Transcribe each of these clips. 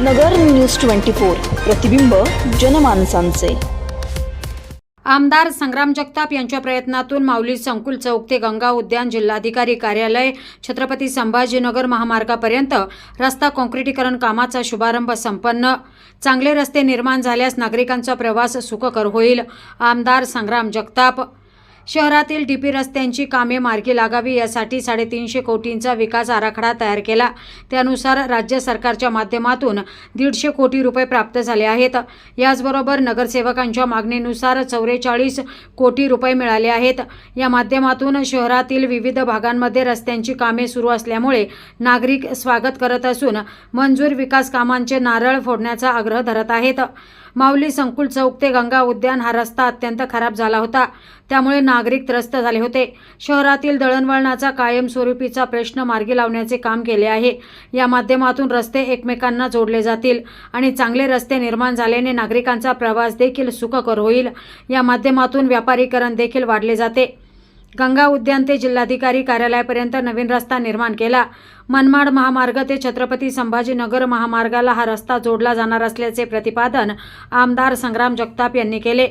नगर news twenty four प्रतिबिंब जनमानसांचे. आमदार संग्राम जगताप यांच्या प्रयत्नातून माऊली संकुल चौक ते गंगा उद्यान जिल्हाधिकारी कार्यालय छत्रपती संभाजीनगर महामार्गापर्यंत रस्ता काँक्रिटीकरण कामाचा शुभारंभ संपन्न. चांगले रस्ते निर्माण झाल्यास नागरिकांचा प्रवास सुखकर होईल आमदार संग्राम जगताप. शहरातील डीपी रस्त्यांची कामे मार्गी लागावी यासाठी साडेतीनशे कोटींचा विकास आराखडा तयार केला. त्यानुसार राज्य सरकारच्या माध्यमातून दीडशे कोटी रुपये प्राप्त झाले आहेत. याचबरोबर नगरसेवकांच्या मागणीनुसार चौवेचाळीस कोटी रुपये मिळाले आहेत. या माध्यमातून शहरातील विविध भागांमध्ये रस्त्यांची कामे सुरू असल्यामुळे नागरिक स्वागत करत असून मंजूर विकास कामांचे नारळ फोडण्याचा आग्रह धरत आहेत. माऊली संकुल चौक ते गंगा उद्यान हा रस्ता अत्यंत खराब झाला होता. त्यामुळे नागरिक त्रस्त झाले होते. शहरातील दळणवळणाचा कायमस्वरूपीचा प्रश्न मार्गी लावण्याचे काम केले आहे. या माध्यमातून रस्ते एकमेकांना जोडले जातील आणि चांगले रस्ते निर्माण झाल्याने नागरिकांचा प्रवास देखील सुखकर होईल. या माध्यमातून व्यापारीकरण देखील वाढले जाते. गंगा उद्यान ते जिल्हाधिकारी कार्यालयापर्यंत नवीन रस्ता निर्माण केला. मनमाड महामार्ग ते छत्रपती संभाजीनगर महामार्गाला हा रस्ता जोडला जाणार असल्याचे प्रतिपादन आमदार संग्राम जगताप यांनी केले.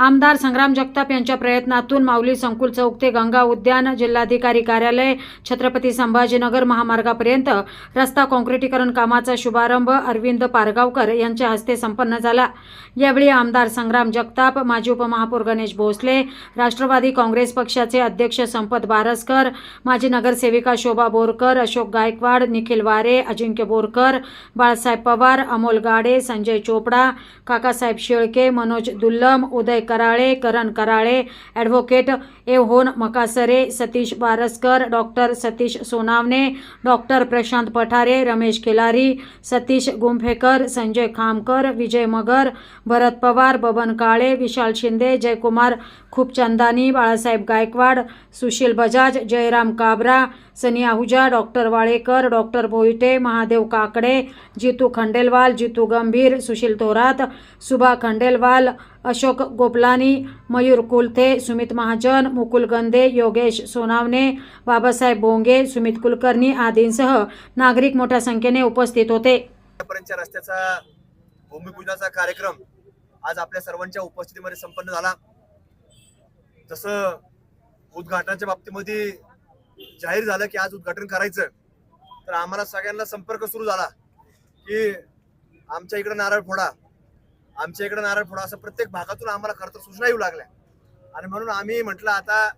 आमदार संग्राम जगताप यांच्या प्रयत्नातून माऊली संकुल चौक ते गंगा उद्यान जिल्हाधिकारी कार्यालय छत्रपती संभाजीनगर महामार्गापर्यंत रस्ता काँक्रिटीकरण कामाचा शुभारंभ अरविंद पारगावकर यांच्या हस्ते संपन्न झाला. यावेळी आमदार संग्राम जगताप माजी उपमहापौर गणेश भोसले राष्ट्रवादी काँग्रेस पक्षाचे अध्यक्ष संपत बारसकर माजी नगरसेविका शोभा Borkar Ashok Gaikwad Nikhil Ware Ajinkya Borkar Balasaheb Pawar Amol Gade Sanjay Chopda Kakasaheb Shelke Manoj Dullam Uday Karale Karan Karale advocate एव्होन Makasare Satish Baraskar doctor Satish Sonawane doctor Prashant Pathare Ramesh Khilari Satish Gumphekar Sanjay Khamkar Vijay Magar Bharat Pawar Baban Kale Vishal Shinde Jaykumar Khupchandani Balasaheb Gaikwad Sushil Bajaj Jairam Kabra Sunny Ahuja doctor Walekar doctor Bhoite Mahadev Kakade Jitu Khandelwal Jitu Gambhir Sushil Thorat सुभा खंडेलवाल अशोक गोपलानी मयूर कुलथे सुमित महाजन मुकुल गंदे योगेश सोनावणे बाबासाहेब बोंगे सुमित कुलकर्णी आदींसह नागरिक मोठ्या संख्येने उपस्थित होते. रस्त्याचा भूमिपूजनाचा कार्यक्रम आज आपल्या सर्वांच्या उपस्थितीमध्ये संपन्न झाला. जसं उद्घाटनाच्या बाबतीमध्ये जाहीर झालं की आज उद्घाटन करायचं तर आम्हाला सगळ्यांना संपर्क सुरू झाला की आमच्या इकडे नारळ फोडा. आमच्या इकडे नारळ फोडा असं प्रत्येक भागातून आम्हाला खरं तर सूचना येऊ लागल्या. आणि म्हणून आम्ही म्हटलं आता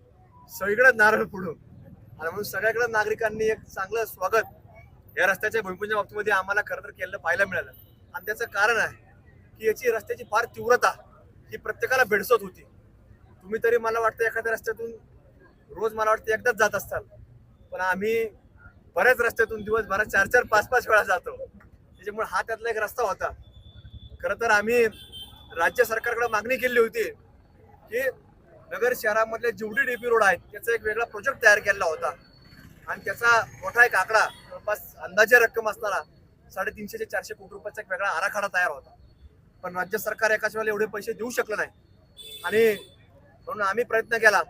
सगळीकडेच नारळ फोडू. आणि म्हणून सगळ्याकडे नागरिकांनी एक चांगलं स्वागत या रस्त्याच्या भूमिपूजन बाबतीमध्ये आम्हाला खरं तर केलेलं पाहायला मिळालं. आणि त्याचं कारण आहे की याची रस्त्याची फार तीव्रता ही प्रत्येकाला भेडसत होती. तुम्ही तरी मला वाटतं एखाद्या रस्त्यातून रोज मला वाटतं एकदाच जात असताल. पण आम्ही बऱ्याच रस्त्यातून दिवसभरात चार चार पाच पाच वेळा जातो. त्याच्यामुळे हा त्यातला एक रस्ता होता. खरं तर आम्ही राज्य सरकारकडे मागणी केली होती की नगर शहरामधले जेवढे डीपी रोड आहेत त्याचा एक वेगळा प्रोजेक्ट तयार केलेला होता. आणि त्याचा मोठा एक आकडा जवळपास अंदाजे रक्कम असताना साडेतीनशे ते चारशे कोटी रुपयाचा एक वेगळा आराखडा तयार होता. पण राज्य सरकार एकाच वेळेला एवढे पैसे देऊ शकलं नाही. आणि म्हणून आम्ही प्रयत्न केला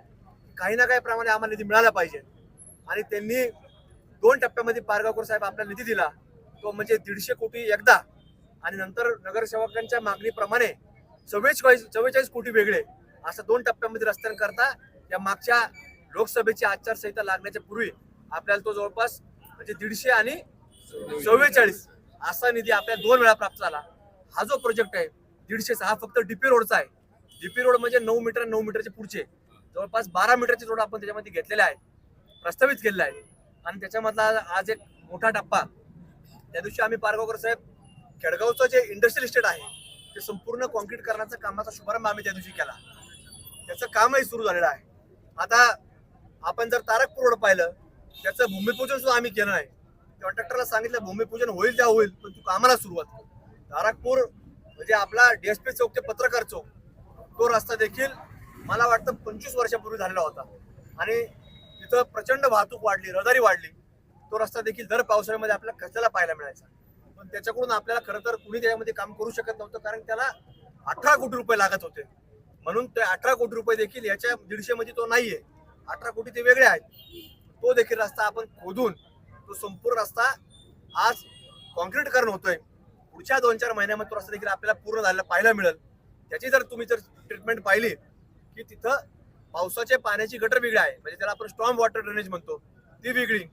काही ना काही प्रमाणे आम्हाला निधी मिळाला पाहिजे. आणि त्यांनी दोन टप्प्यामध्ये पारगावकर साहेब आपल्याला निधी दिला. तो म्हणजे दीडशे कोटी एकदा आणि नंतर नगरसेवकांच्या मागणीप्रमाणे चव्वेचाळीस चव्वेचाळीस कोटी वेगळे असं दोन टप्प्यामध्ये रस्त्यांकरता या मागच्या लोकसभेची आचारसंहिता लागण्याच्या पूर्वी आपल्याला तो जवळपास म्हणजे दीडशे आणि चव्वेचाळीस असा निधी आपल्याला दोन वेळा प्राप्त झाला. हा जो प्रोजेक्ट आहे दीडशेचा हा फक्त डीपी रोडचा आहे. डीपी रोड म्हणजे नऊ मीटर नऊ मीटरचे पुढचे. जवळपास बारा मीटरचे रोड आपण त्याच्यामध्ये घेतलेले आहे प्रस्तावित केलेला आहे आणि त्याच्यामधला आज एक मोठा टप्पा. त्या दिवशी आम्ही पारगावकर साहेब खेडगावचं जे इंडस्ट्रियल इस्टेट आहे ते संपूर्ण कॉन्क्रीट करण्याचा कामाचा शुभारंभ आम्ही त्या दिवशी केला. त्याचं कामही सुरू झालेलं आहे. आता आपण जर तारकपूर रोड पाहिलं त्याचं भूमिपूजन सुद्धा आम्ही केलं नाही. कॉन्ट्रॅक्टरला सांगितलं भूमिपूजन होईल त्या होईल पण तू कामाला सुरुवात तारकपूर म्हणजे आपला डीएसपी चौक ते पत्रकार चौक तो रस्ता देखील मला वाटतं पंचवीस वर्षापूर्वी झालेला होता. आणि तिथं प्रचंड वाहतूक वाढली रहदारी वाढली. तो रस्ता देखील दर पावसाळ्यामध्ये आपल्याला कचऱ्याला पाहायला मिळायचा. पण त्याच्याकडून आपल्याला खरं तर कुणी त्याच्यामध्ये काम करू शकत नव्हतं कारण त्याला अठरा कोटी रुपये लागत होते. म्हणून ते अठरा कोटी रुपये देखील याच्या दीडशे मध्ये तो नाहीये. अठरा कोटी ते वेगळे आहेत. तो देखील रस्ता आपण खोदून तो संपूर्ण रस्ता आज कॉन्क्रीटीकरण होतोय. पुढच्या दोन चार महिन्यामध्ये तो रस्ता देखील आपल्याला पूर्ण झालेला पाहायला मिळेल. त्याची जर तुम्ही जर ट्रीटमेंट पाहिली की तिथं पावसाच्या पाण्याची गटर वेगळी आहे म्हणजे त्याला आपण स्ट्रॉंग वॉटर ड्रेनेज म्हणतो ती वेगळी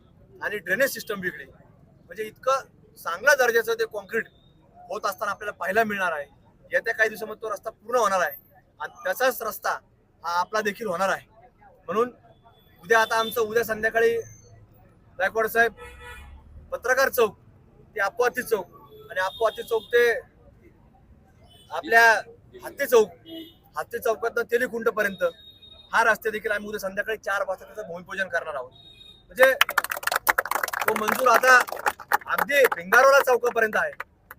आणि ड्रेनेज सिस्टम वेगळी. म्हणजे इतकं चांगल्या दर्जाचं ते कॉन्क्रीट होत असताना आपल्याला पाहायला मिळणार आहे. येत्या काही दिवसामध्ये तो रस्ता पूर्ण होणार आहे. आणि त्याचाच रस्ता हा आपला देखील होणार आहे. म्हणून उद्या आता आमचं उद्या संध्याकाळी गायकवाड साहेब पत्रकार चौक ते अपवाती चौक आणि अपवाती चौक ते आपल्या हत्ती चौक हत्ती चौकातनं तेलिकुंट पर्यंत हा रस्ते देखील आम्ही उद्या संध्याकाळी चार वाजता त्याचं भूमिपूजन करणार आहोत. म्हणजे तो मंजूर आता अगदी भिंगारोला चौकापर्यंत आहे.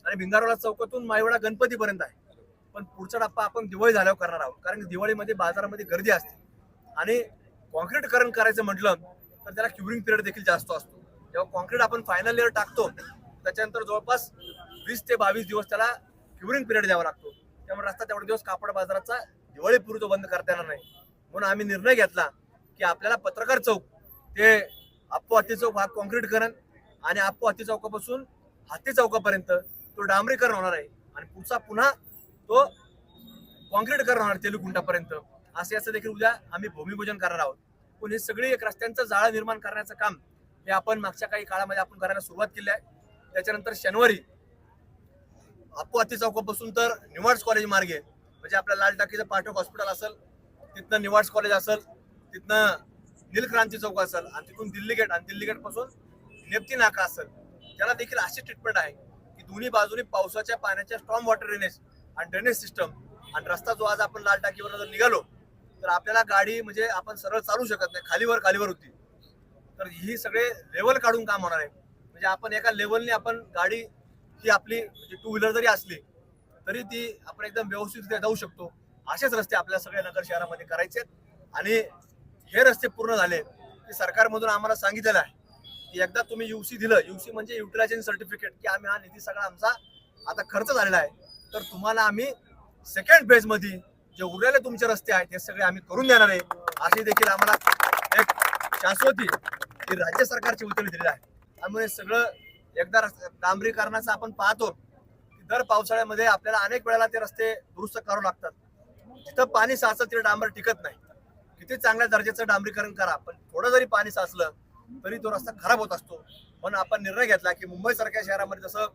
आणि भिंगारोला चौकातून मायवडा गणपतीपर्यंत आहे. पण पुढचा टप्पा आपण दिवाळी झाल्यावर करणार आहोत. कारण दिवाळीमध्ये बाजारामध्ये गर्दी असते. आणि कॉन्क्रीटकरण करायचं म्हटलं तर त्याला क्युरिंग पिरियड देखील जास्त असतो. जेव्हा कॉन्क्रीट आपण फायनल लेअर टाकतो त्याच्यानंतर जवळपास वीस ते बावीस दिवस त्याला क्युरिंग पिरियड द्यावा लागतो. त्यामुळे रस्ता तेवढे दिवस कापड बाजाराचा दिवाळीपूर्वी तो बंद करता येणार नाही. म्हणून आम्ही निर्णय घेतला की आपल्याला पत्रकार चौक ते आप्पू हत्ती चौक हा कॉन्क्रीटकरण आणि आपो हत्ती चौकापासून हत्ती चौकापर्यंत तो डांबरीकरण होणार आहे. आणि पुढचा पुन्हा तो कॉन्क्रीटकरण होणार तेलुकुंटापर्यंत असे असं देखील उद्या आम्ही भूमिपूजन करणार आहोत. पण हे सगळी एक रस्त्यांचं जाळं निर्माण करण्याचं काम हे आपण मागच्या काही काळामध्ये आपण करायला सुरुवात केली आहे. त्याच्यानंतर शनिवारी अप्पू हत्ती चौकापासून तर निवाड्स कॉलेज मार्गे म्हणजे आपल्या लाल टाकीचं पाठक हॉस्पिटल असेल तिथनं निवाड्स कॉलेज असेल तिथनं नीलक्रांती चौक असेल आणि तिथून दिल्ली गेट आणि दिल्ली गेटपासून नेप्ती नाका असेल. त्याला देखील अशी ट्रीटमेंट आहे की दोन्ही बाजूनी पावसाच्या पाण्याच्या स्ट्रॉंग वॉटर ड्रेनेज आणि ड्रेनेज सिस्टम आणि रस्ता जो आज आपण लाल टाकीवर जर निघालो तर आपल्याला गाडी म्हणजे आपण सरळ चालू शकत नाही खालीवर खालीवर होती. तर ही सगळे लेवल काढून काम होणार आहे. म्हणजे आपण एका लेवलने आपण गाडी ही आपली म्हणजे टू व्हीलर जरी असली तरी ती आपण एकदम व्यवस्थितरित्या जाऊ शकतो. असेच रस्ते आपल्या सगळ्या नगर शहरामध्ये करायचे आहेत. आणि हे रस्ते पूर्ण झाले की सरकारमधून आम्हाला सांगितलेलं आहे. एकदा तुम्ही युसी दिलं युसी म्हणजे युटिलायझेशन सर्टिफिकेट की आम्ही हा निधी सगळा आमचा आता खर्च झालेला आहे. तर तुम्हाला आम्ही सेकंड फेजमध्ये जे उरलेले तुमचे रस्ते आहेत ते सगळे आम्ही करून देणार आहे. अशी देखील आम्हाला एक शाश्वती ही राज्य सरकारची उचल दिलेली आहे. त्यामुळे सगळं एकदा रस्ते- डांबरीकरणाचं आपण पाहतो की दर पावसाळ्यामध्ये आपल्याला अनेक वेळेला ते रस्ते दुरुस्त करावं लागतात. जिथं पाणी साचलं तिथे डांबर टिकत नाही. किती चांगल्या दर्जाचं डांबरीकरण करा पण थोडं जरी पाणी साचलं तरी तो रस्ता खराब होत असतो. म्हणून आपण निर्णय घेतला की मुंबईसारख्या शहरामध्ये जसं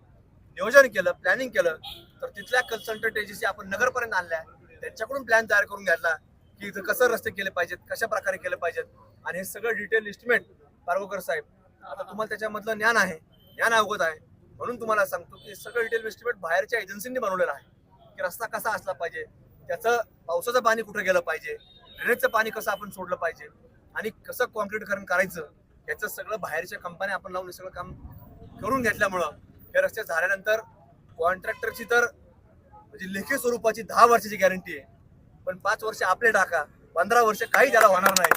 नियोजन केलं प्लॅनिंग केलं तर तिथल्या कन्सल्टंट एजन्सी आपण नगरपर्यंत आणल्या. त्यांच्याकडून प्लॅन तयार करून घेतला की इथं कसं रस्ते केले पाहिजेत कशा प्रकारे केले पाहिजेत. आणि हे सगळं डिटेल इस्टिमेट पारगोकर साहेब. आता तुम्हाला त्याच्यामधलं ज्ञान आहे ज्ञान अवगत आहे. म्हणून तुम्हाला सांगतो की सगळं डिटेल इस्टिमेट बाहेरच्या एजन्सींनी बनवलेलं आहे. की रस्ता कसा असला पाहिजे त्याचं पावसाचं पाणी कुठं गेलं पाहिजे ड्रेनेजचं पाणी कसं आपण सोडलं पाहिजे आणि कसं कॉन्क्रीटकरण करायचं याचं सगळं बाहेरच्या कंपन्या आपण लावून हे सगळं काम करून घेतल्यामुळं हे रस्ते झाल्यानंतर कॉन्ट्रॅक्टरची तर म्हणजे लेखी स्वरूपाची दहा वर्षाची गॅरंटी आहे. पण पाच वर्ष आपले टाका पंधरा वर्ष काही त्याला होणार नाही.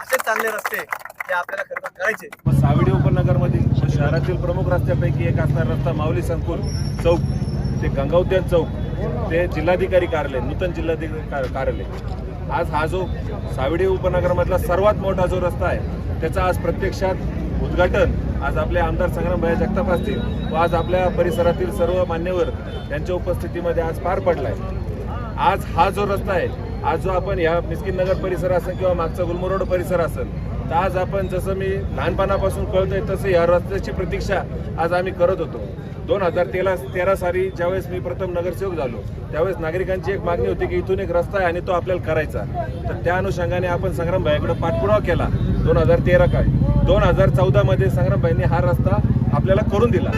असे चांगले रस्ते हे आपल्याला खरं करायचे. सावडी उपनगरमधील शहरातील प्रमुख रस्त्यापैकी एक असणारा रस्ता माऊली संकुल चौक ते गंगा चौक ते जिल्हाधिकारी कार्यालय नूतन जिल्हाधिकारी कार्यालय. आज हा जो सावडी उपनगरमधला सर्वात मोठा जो रस्ता आहे त्याचा आज प्रत्यक्षात उद्घाटन आज आपले आमदार संग्रामभाई जगताप असतील व आज आपल्या परिसरातील सर्व मान्यवर त्यांच्या उपस्थितीमध्ये आज पार पडलाय. आज हा जो रस्ता आहे आज जो आपण या मिस्किन नगर परिसर असेल किंवा मागचा गुलमरोड परिसर असेल तर आज आपण जसं मी लहानपणापासून कळतोय तसं या रस्त्याची प्रतीक्षा आज आम्ही करत होतो. दोन हजार तेरा तेरा साली ज्यावेळेस मी प्रथम नगरसेवक झालो त्यावेळेस नागरिकांची एक मागणी होती की इथून एक रस्ता आहे आणि तो आपल्याला करायचा. तर त्या अनुषंगाने आपण संग्राम भाईकडे पाठपुरावा केला. दोन हजार तेरा काय? दोन हजार चौदामध्ये संग्रामबाईंनी हा रस्ता आपल्याला करून दिला.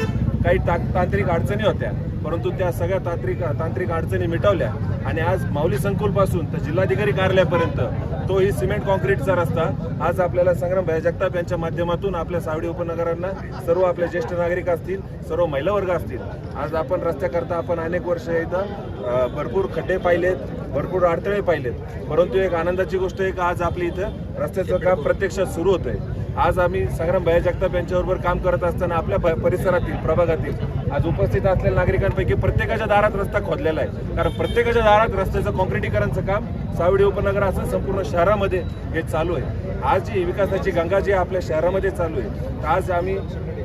काही ता तांत्रिक अडचणी होत्या. परंतु त्या सगळ्या तांत्रिक तांत्रिक अडचणी मिटवल्या आणि आज माऊली संकुलपासून तर जिल्हाधिकारी कार्यालयापर्यंत तो ही सिमेंट कॉन्क्रीटचा रस्ता आज आपल्याला संग्राम भाई जगताप यांच्या माध्यमातून आपल्या सावडी उपनगरांना सर्व आपले ज्येष्ठ नागरिक असतील सर्व महिला वर्ग असतील आज आपण रस्त्याकरता आपण अनेक वर्ष इथं भरपूर खड्डे पाहिलेत भरपूर अडथळे पाहिलेत. परंतु एक आनंदाची गोष्ट आहे की आज आपली इथं रस्त्याचं काम प्रत्यक्षात सुरू होतंय. आज आम्ही संग्राम भया जगताप यांच्याबरोबर काम करत असताना आपल्या प- परिसरातील प्रभागातील आज उपस्थित असलेल्या नागरिकांपैकी प्रत्येकाच्या दारात रस्ता खोदलेला आहे. कारण प्रत्येकाच्या दारात रस्त्याचं कॉन्क्रिटीकरणचं काम सावडी उपनगर असं संपूर्ण शहरामध्ये हे चालू आहे. आज जी विकासाची गंगा जी आपल्या शहरामध्ये चालू आहे तर आज आम्ही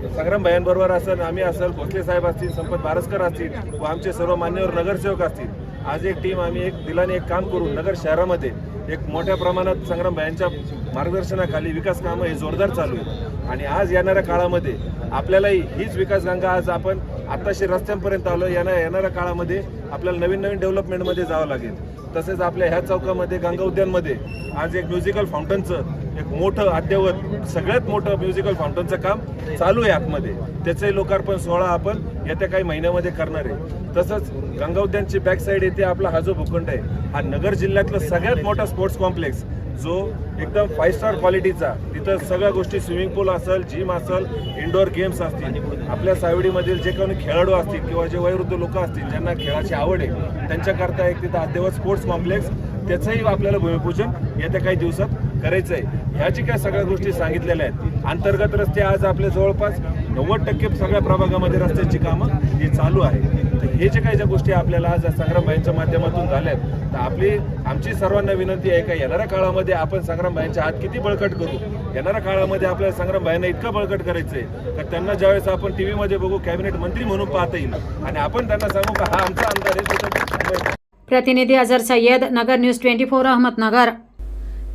संग्राम भायांबरोबर असेल आम्ही असेल भोसले साहेब असतील संपत बारसकर असतील व आमचे सर्व मान्यवर नगरसेवक असतील आज एक टीम आम्ही एक दिलाने एक काम करून नगर शहरामध्ये एक मोठ्या प्रमाणात संग्राम भायांच्या मार्गदर्शनाखाली विकास कामं हे जोरदार चालू आहेत. आणि आज येणाऱ्या काळामध्ये आपल्यालाही हीच विकास गंगा आज आपण आत्ताशी रस्त्यांपर्यंत आलो येणार येणाऱ्या काळामध्ये आपल्याला नवीन नवीन डेव्हलपमेंटमध्ये जावं लागेल. तसेच आपल्या ह्या चौकामध्ये गंगा उद्यानमध्ये आज एक म्युझिकल फाउंटनचं एक मोठं अद्ययावत सगळ्यात मोठं म्युझिकल फाउंटनचं काम चालू आहे आतमध्ये. त्याचंही लोकार्पण सोहळा आपण येत्या काही महिन्यामध्ये करणार आहे. तसंच गंगा उद्यानची बॅक साईड येथे आपला हा जो भूखंड आहे हा नगर जिल्ह्यातलं सगळ्यात मोठा स्पोर्ट्स कॉम्प्लेक्स जो एकदम फाईव्ह स्टार क्वालिटीचा तिथं सगळ्या गोष्टी स्विमिंग पूल असेल जिम असेल इंडोर गेम्स असतील. आपल्या सावडीमधील जे कोणी खेळाडू असतील किंवा जे वयोवृद्ध लोक असतील ज्यांना खेळाची आवड आहे त्यांच्याकरता एक तिथं अद्यवत स्पोर्ट्स कॉम्प्लेक्स त्याचंही आपल्याला भूमिपूजन येत्या काही दिवसात करायचं आहे ह्याची काय सगळ्या गोष्टी सांगितलेल्या आहेत. अंतर्गत रस्ते आज आपल्या जवळपास नव्वद टक्के सगळ्या प्रभागामध्ये रस्त्यांची कामं ही चालू आहे तर हे जे काही ज्या गोष्टी आपल्याला आज संग्रामबाईंच्या माध्यमातून झाल्यात तर आपली आमची सर्वांना विनंती आहे का येणाऱ्या काळामध्ये आपण संग्रामबाईंच्या हात किती बळकट करू? येणाऱ्या काळामध्ये आपल्याला संग्रामबाईंना इतकं बळकट करायचं आहे का त्यांना ज्यावेळेस आपण टीव्हीमध्ये बघू कॅबिनेट मंत्री म्हणून पाहता येईल. आणि आपण त्यांना सांगू का हा आमचा आमदार आहे प्रतिनिधी Azhar Sayyad Nagar news twenty four Ahmednagar.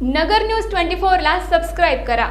Nagar news twenty फोरला सबस्क्राईब करा.